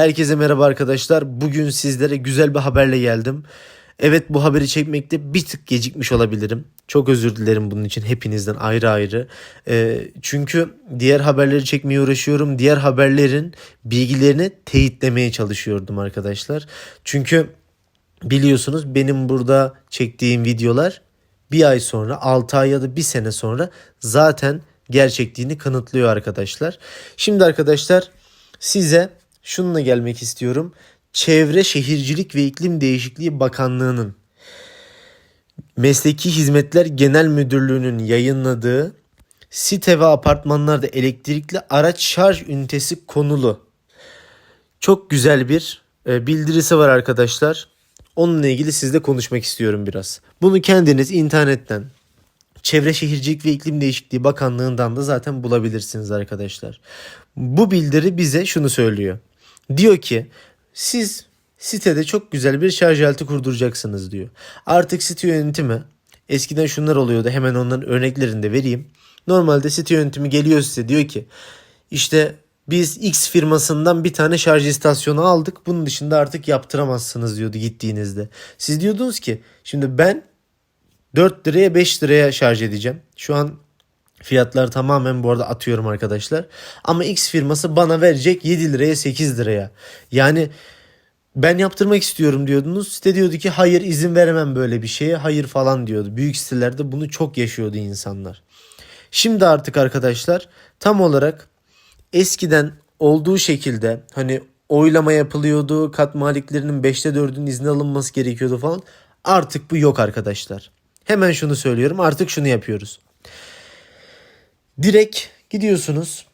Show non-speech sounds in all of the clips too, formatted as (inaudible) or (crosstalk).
Herkese merhaba arkadaşlar. Bugün sizlere güzel bir haberle geldim. Evet bu haberi çekmekte bir tık gecikmiş olabilirim. Çok özür dilerim bunun için hepinizden ayrı ayrı. Ee, çünkü diğer haberleri çekmeye uğraşıyorum. Diğer haberlerin bilgilerini teyitlemeye çalışıyordum arkadaşlar. Çünkü biliyorsunuz benim burada çektiğim videolar bir ay sonra 6 ay ya da bir sene sonra zaten gerçekliğini kanıtlıyor arkadaşlar. Şimdi arkadaşlar size şununla gelmek istiyorum. Çevre Şehircilik ve İklim Değişikliği Bakanlığı'nın Mesleki Hizmetler Genel Müdürlüğü'nün yayınladığı site ve apartmanlarda elektrikli araç şarj ünitesi konulu çok güzel bir e, bildirisi var arkadaşlar. Onunla ilgili sizle konuşmak istiyorum biraz. Bunu kendiniz internetten Çevre Şehircilik ve İklim Değişikliği Bakanlığı'ndan da zaten bulabilirsiniz arkadaşlar. Bu bildiri bize şunu söylüyor. Diyor ki siz sitede çok güzel bir şarj aleti kurduracaksınız diyor. Artık site yönetimi eskiden şunlar oluyordu hemen onların örneklerini de vereyim. Normalde site yönetimi geliyor size diyor ki işte biz X firmasından bir tane şarj istasyonu aldık. Bunun dışında artık yaptıramazsınız diyordu gittiğinizde. Siz diyordunuz ki şimdi ben 4 liraya 5 liraya şarj edeceğim. Şu an fiyatları tamamen bu arada atıyorum arkadaşlar. Ama X firması bana verecek 7 liraya 8 liraya. Yani ben yaptırmak istiyorum diyordunuz. Site diyordu ki hayır izin veremem böyle bir şeye. Hayır falan diyordu. Büyük sitelerde bunu çok yaşıyordu insanlar. Şimdi artık arkadaşlar tam olarak eskiden olduğu şekilde hani oylama yapılıyordu. Kat maliklerinin 5'te 4'ün izni alınması gerekiyordu falan. Artık bu yok arkadaşlar. Hemen şunu söylüyorum artık şunu yapıyoruz. Direkt gidiyorsunuz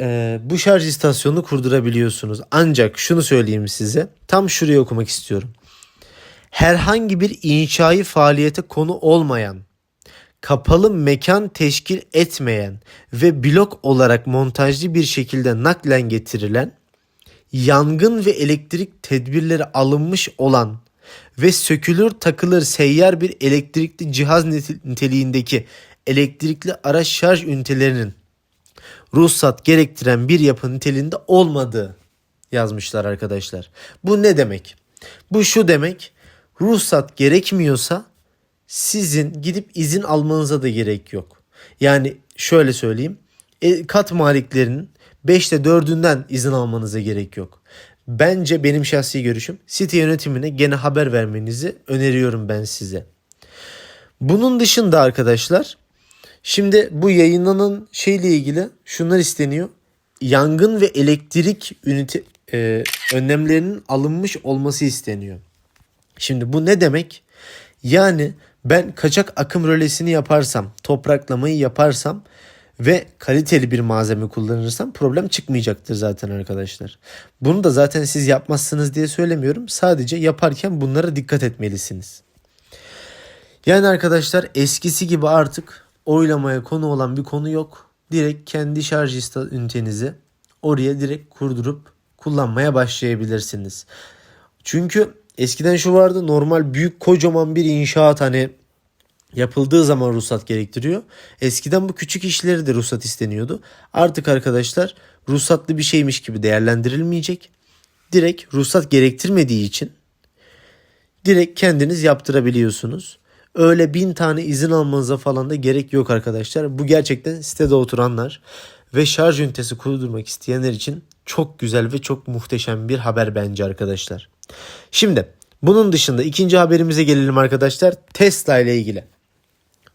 e, bu şarj istasyonunu kurdurabiliyorsunuz. Ancak şunu söyleyeyim size tam şuraya okumak istiyorum. Herhangi bir inşai faaliyete konu olmayan kapalı mekan teşkil etmeyen ve blok olarak montajlı bir şekilde naklen getirilen, yangın ve elektrik tedbirleri alınmış olan ve sökülür takılır seyyar bir elektrikli cihaz niteliğindeki elektrikli araç şarj ünitelerinin ruhsat gerektiren bir yapı niteliğinde olmadığı yazmışlar arkadaşlar. Bu ne demek? Bu şu demek. Ruhsat gerekmiyorsa sizin gidip izin almanıza da gerek yok. Yani şöyle söyleyeyim. e, Kat maliklerinin 5'te 4'ünden izin almanıza gerek yok. Bence benim şahsi görüşüm site yönetimine gene haber vermenizi öneriyorum ben size. Bunun dışında arkadaşlar şimdi bu yayınlanan şeyle ilgili şunlar isteniyor. Yangın ve elektrik ünite e, önlemlerinin alınmış olması isteniyor. Şimdi bu ne demek? Yani ben kaçak akım rölesini yaparsam, topraklamayı yaparsam ve kaliteli bir malzeme kullanırsam problem çıkmayacaktır zaten arkadaşlar. Bunu da zaten siz yapmazsınız diye söylemiyorum. Sadece yaparken bunlara dikkat etmelisiniz. Yani arkadaşlar eskisi gibi artık oylamaya konu olan bir konu yok. Direkt kendi şarj ünitenizi oraya direkt kurdurup kullanmaya başlayabilirsiniz. Çünkü eskiden şu vardı normal büyük kocaman bir inşaat hani yapıldığı zaman ruhsat gerektiriyor. Eskiden bu küçük işleri de ruhsat isteniyordu. Artık arkadaşlar ruhsatlı bir şeymiş gibi değerlendirilmeyecek. Direkt ruhsat gerektirmediği için direkt kendiniz yaptırabiliyorsunuz. Öyle bin tane izin almanıza falan da gerek yok arkadaşlar. Bu gerçekten sitede oturanlar ve şarj ünitesi kurdurmak isteyenler için çok güzel ve çok muhteşem bir haber bence arkadaşlar. Şimdi bunun dışında ikinci haberimize gelelim arkadaşlar. Tesla ile ilgili.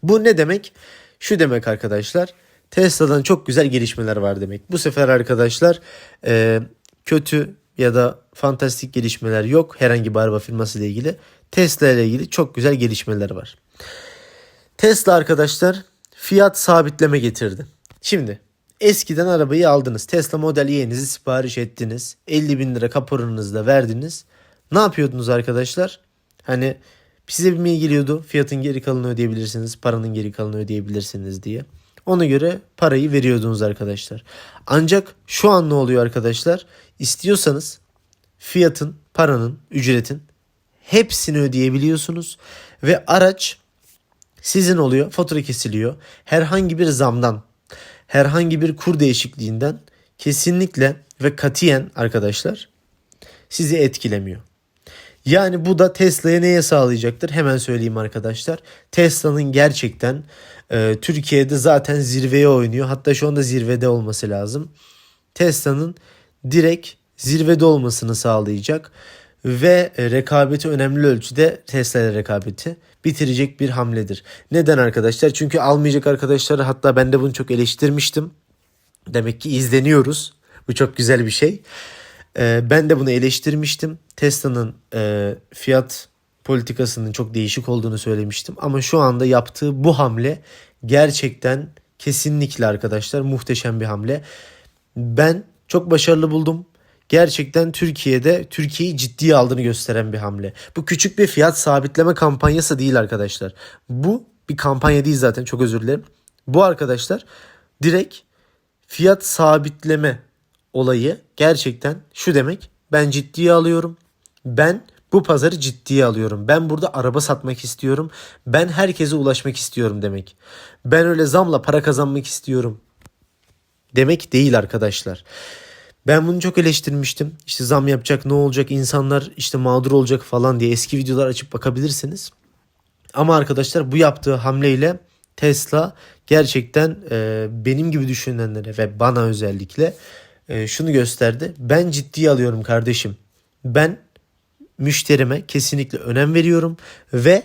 Bu ne demek? Şu demek arkadaşlar. Tesla'dan çok güzel gelişmeler var demek. Bu sefer arkadaşlar kötü ya da fantastik gelişmeler yok. Herhangi bir araba firması ile ilgili. Tesla ile ilgili çok güzel gelişmeler var. Tesla arkadaşlar fiyat sabitleme getirdi. Şimdi eskiden arabayı aldınız. Tesla Model Y'nizi sipariş ettiniz. 50 bin lira kaporanızı verdiniz. Ne yapıyordunuz arkadaşlar? Hani size bir mail geliyordu. Fiyatın geri kalanını ödeyebilirsiniz. Paranın geri kalanını ödeyebilirsiniz diye. Ona göre parayı veriyordunuz arkadaşlar. Ancak şu an ne oluyor arkadaşlar? İstiyorsanız fiyatın, paranın, ücretin hepsini ödeyebiliyorsunuz ve araç sizin oluyor. Fatura kesiliyor. Herhangi bir zamdan, herhangi bir kur değişikliğinden kesinlikle ve katiyen arkadaşlar sizi etkilemiyor. Yani bu da Tesla'ya neye sağlayacaktır? Hemen söyleyeyim arkadaşlar. Tesla'nın gerçekten e, Türkiye'de zaten zirveye oynuyor. Hatta şu anda zirvede olması lazım. Tesla'nın direkt zirvede olmasını sağlayacak ve e, rekabeti önemli ölçüde Tesla rekabeti bitirecek bir hamledir. Neden arkadaşlar? Çünkü almayacak arkadaşları hatta ben de bunu çok eleştirmiştim. Demek ki izleniyoruz. Bu çok güzel bir şey. Ee, ben de bunu eleştirmiştim. Tesla'nın e, fiyat politikasının çok değişik olduğunu söylemiştim. Ama şu anda yaptığı bu hamle gerçekten kesinlikle arkadaşlar muhteşem bir hamle. Ben çok başarılı buldum. Gerçekten Türkiye'de Türkiye'yi ciddiye aldığını gösteren bir hamle. Bu küçük bir fiyat sabitleme kampanyası değil arkadaşlar. Bu bir kampanya değil zaten çok özür dilerim. Bu arkadaşlar direkt fiyat sabitleme olayı gerçekten şu demek. Ben ciddiye alıyorum. Ben bu pazarı ciddiye alıyorum. Ben burada araba satmak istiyorum. Ben herkese ulaşmak istiyorum demek. Ben öyle zamla para kazanmak istiyorum demek değil arkadaşlar. Ben bunu çok eleştirmiştim. İşte zam yapacak ne olacak insanlar işte mağdur olacak falan diye eski videolar açıp bakabilirsiniz. Ama arkadaşlar bu yaptığı hamleyle Tesla gerçekten e, benim gibi düşünenlere ve bana özellikle e, şunu gösterdi. Ben ciddiye alıyorum kardeşim. Ben müşterime kesinlikle önem veriyorum ve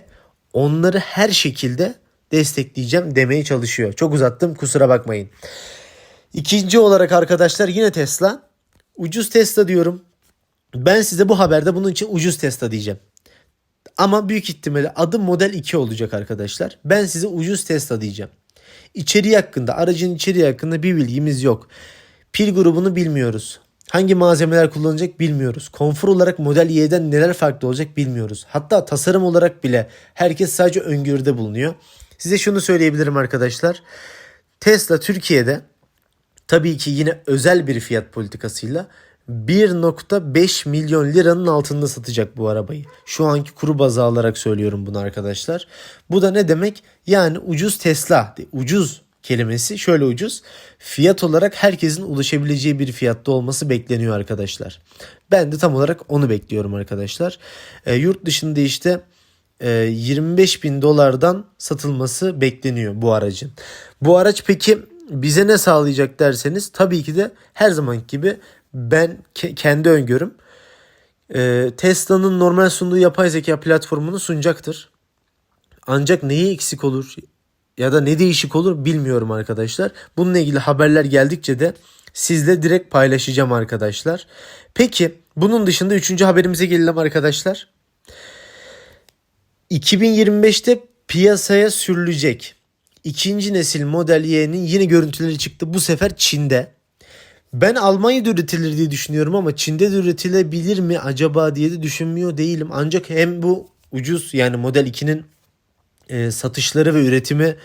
onları her şekilde destekleyeceğim demeye çalışıyor. Çok uzattım kusura bakmayın. İkinci olarak arkadaşlar yine Tesla. Ucuz Tesla diyorum. Ben size bu haberde bunun için ucuz Tesla diyeceğim. Ama büyük ihtimalle adı Model 2 olacak arkadaşlar. Ben size ucuz Tesla diyeceğim. İçeriği hakkında, aracın içeriği hakkında bir bilgimiz yok. Pil grubunu bilmiyoruz. Hangi malzemeler kullanacak bilmiyoruz. Konfor olarak Model Y'den neler farklı olacak bilmiyoruz. Hatta tasarım olarak bile herkes sadece öngörüde bulunuyor. Size şunu söyleyebilirim arkadaşlar. Tesla Türkiye'de tabii ki yine özel bir fiyat politikasıyla 1.5 milyon liranın altında satacak bu arabayı. Şu anki kuru bazı alarak söylüyorum bunu arkadaşlar. Bu da ne demek? Yani ucuz Tesla. Ucuz kelimesi şöyle ucuz. Fiyat olarak herkesin ulaşabileceği bir fiyatta olması bekleniyor arkadaşlar. Ben de tam olarak onu bekliyorum arkadaşlar. E, yurt dışında işte e, 25 bin dolardan satılması bekleniyor bu aracın. Bu araç peki bize ne sağlayacak derseniz tabii ki de her zamanki gibi ben ke- kendi öngörüm e, Tesla'nın normal sunduğu yapay zeka platformunu sunacaktır. Ancak neyi eksik olur ya da ne değişik olur bilmiyorum arkadaşlar. Bununla ilgili haberler geldikçe de sizle direkt paylaşacağım arkadaşlar. Peki bunun dışında üçüncü haberimize gelelim arkadaşlar. 2025'te piyasaya sürülecek ikinci nesil Model Y'nin yine görüntüleri çıktı. Bu sefer Çin'de. Ben Almanya'da üretilir diye düşünüyorum ama Çin'de de üretilebilir mi acaba diye de düşünmüyor değilim. Ancak hem bu ucuz yani Model 2'nin e, satışları ve üretimi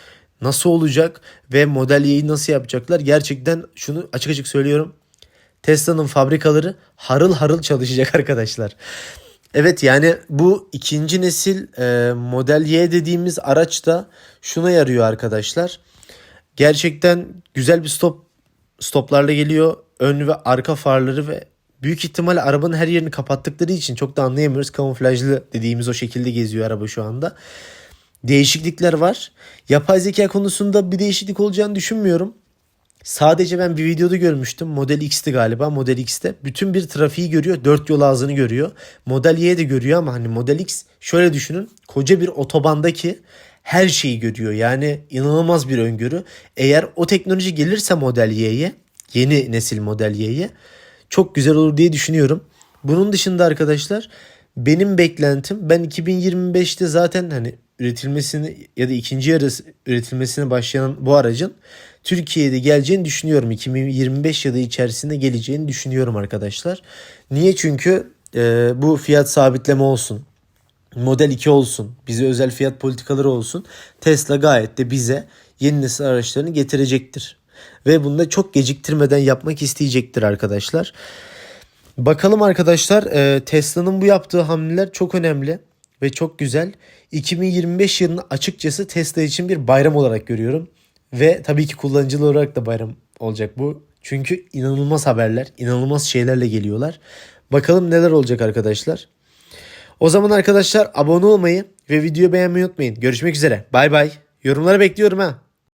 nasıl olacak ve Model Y'yi nasıl yapacaklar? Gerçekten şunu açık açık söylüyorum. Tesla'nın fabrikaları harıl harıl çalışacak (laughs) arkadaşlar. Evet yani bu ikinci nesil e, Model Y dediğimiz araç da şuna yarıyor arkadaşlar. Gerçekten güzel bir stop stoplarla geliyor. Ön ve arka farları ve büyük ihtimalle arabanın her yerini kapattıkları için çok da anlayamıyoruz. Kamuflajlı dediğimiz o şekilde geziyor araba şu anda. Değişiklikler var. Yapay zeka konusunda bir değişiklik olacağını düşünmüyorum. Sadece ben bir videoda görmüştüm. Model X'ti galiba. Model X'te bütün bir trafiği görüyor. Dört yol ağzını görüyor. Model Y de görüyor ama hani Model X şöyle düşünün. Koca bir otobandaki her şeyi görüyor. Yani inanılmaz bir öngörü. Eğer o teknoloji gelirse Model Y'ye, yeni nesil Model Y'ye çok güzel olur diye düşünüyorum. Bunun dışında arkadaşlar benim beklentim ben 2025'te zaten hani üretilmesini ya da ikinci yarı üretilmesine başlayan bu aracın Türkiye'de geleceğini düşünüyorum. 2025 yılı içerisinde geleceğini düşünüyorum arkadaşlar. Niye? Çünkü e, bu fiyat sabitleme olsun. Model 2 olsun. Bize özel fiyat politikaları olsun. Tesla gayet de bize yeni nesil araçlarını getirecektir. Ve bunu da çok geciktirmeden yapmak isteyecektir arkadaşlar. Bakalım arkadaşlar e, Tesla'nın bu yaptığı hamleler çok önemli ve çok güzel. 2025 yılını açıkçası Tesla için bir bayram olarak görüyorum. Ve tabii ki kullanıcılı olarak da bayram olacak bu. Çünkü inanılmaz haberler, inanılmaz şeylerle geliyorlar. Bakalım neler olacak arkadaşlar. O zaman arkadaşlar abone olmayı ve videoyu beğenmeyi unutmayın. Görüşmek üzere. Bay bay. Yorumları bekliyorum ha.